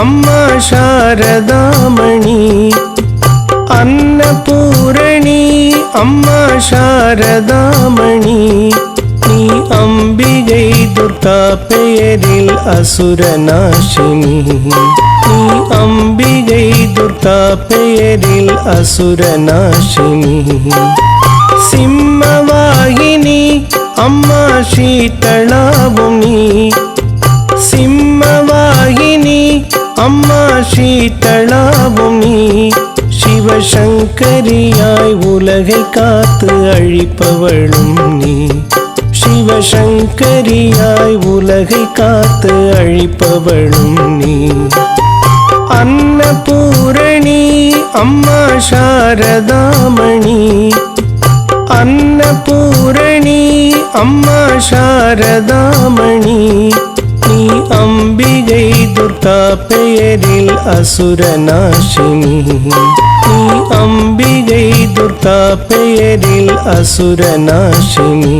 அம்மா சாரதாமணி அன்னபூரணி அம்மா சாரதாமணி நீ அம்பிகை துர்கா பெயரில் அசுரநாசினி. நீ அம்பிகை துர்கா பெயரில் அசுரநாசினி. சிம்மவாகினி அம்மா சீதளாவும் நீ சீத்தளாவும் நீ சிவசங்கரியாய் உலகை காத்து அழிப்பவளும் நீ. சிவசங்கரியாய் உலகை காத்து அழிப்பவளும் நீ. அன்னபூரணி அம்மா சாரதாமணி. அன்னபூரணி அம்மா சாரதாமணி. நீ அம்பிகை துர்கா பெயரில் அசுரநாசினி நீ அம்பிகை துர்கா பெயரில் அசுரநாசினி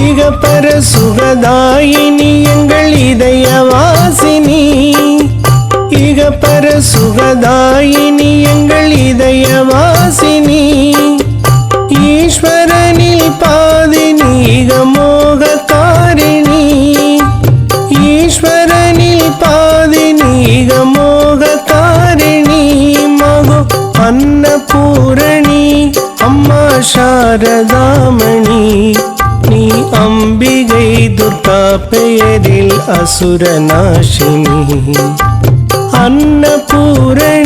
இக பர சுகதாயினி எங்கள் இதயவாசினி இக பர சுகதாயினி எங்கள் இதயவாசினி சாரதாமணி நீ அம்பிகை துர்கா பெயரில் அசுரநாசினி அன்னபூரணி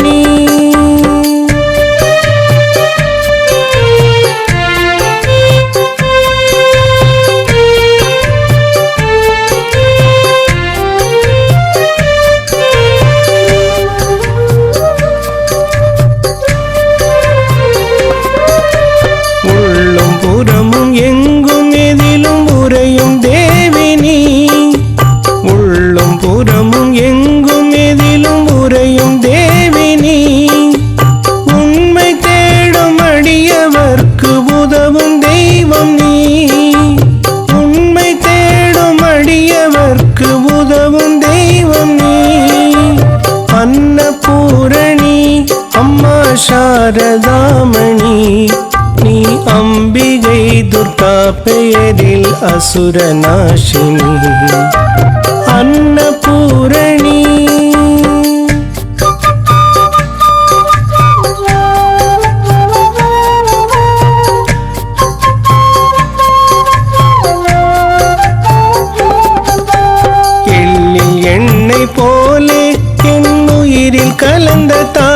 சாரதாமணி நீ அம்பிகை துர்கா பெயரில் அசுரநாசினி. அன்னபூரணி. எண்ணெய் போலே என் உயிரில் கலந்த தாயே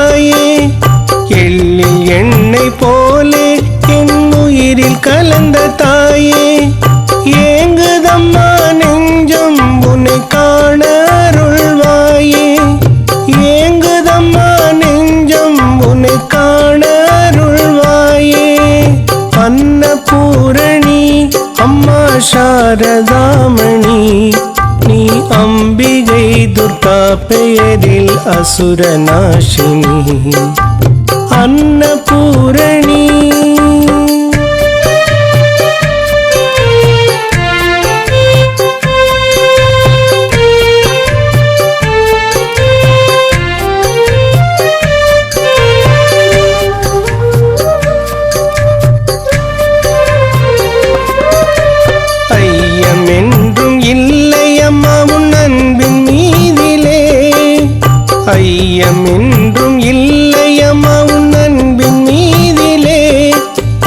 மணி நீ அம்பிகை துர்கா பெயரில் அசுரநாசினி அன்னபூரணி ஐயம் என்றும் இல்லையம்மா உன் அன்பின் மீதிலே.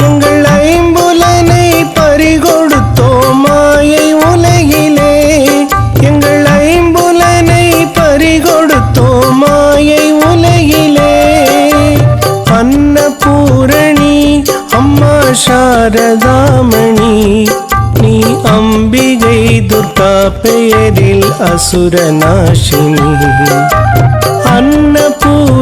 உங்கள் ஐம்புலனை பறிகொடுத்தோம் மாயை உலகிலே. எங்கள் ஐம்புலனை பறிகொடுத்தோம் மாயை உலகிலே. அன்னபூரணி அம்மா சாரதாமணி நீ அம்பிகை துர்கா பெயரில் அசுரநாசினி. அன்னபூரணி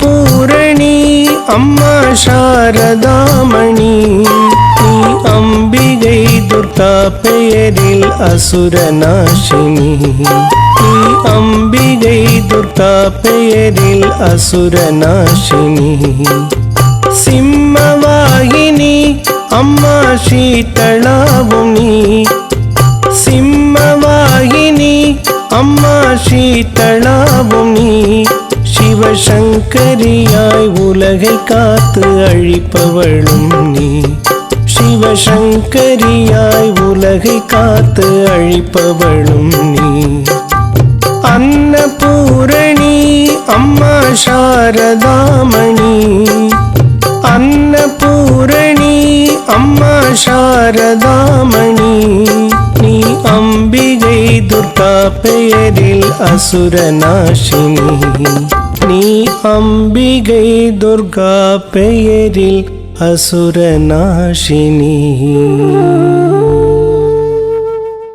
பூரணி அம்மா சாரதாமணி நீ அம்பிகை துர்கா பெயரில் அசுரநாசினி. நீ அம்பிகை துர்கா பெயரில் அசுரநாசினி. சிம்மவாகினி அம்மா சீதளாவும் சிம்மவாகினி அம்மா சீதளாவும் சிவசங்கரியாய் உலகை காத்து அழிப்பவளும் நீ. சிவசங்கரியாய் உலகை காத்து அழிப்பவளும் நீ. அன்னபூரணி அம்மா சாரதாமணி. அன்னபூரணி அம்மா சாரதாமணி. அம்பிகை துர்கா பெயரில் அசுரநாசினி. நீ அம்பிகை துர்கா பெயரில் அசுரநாசினி.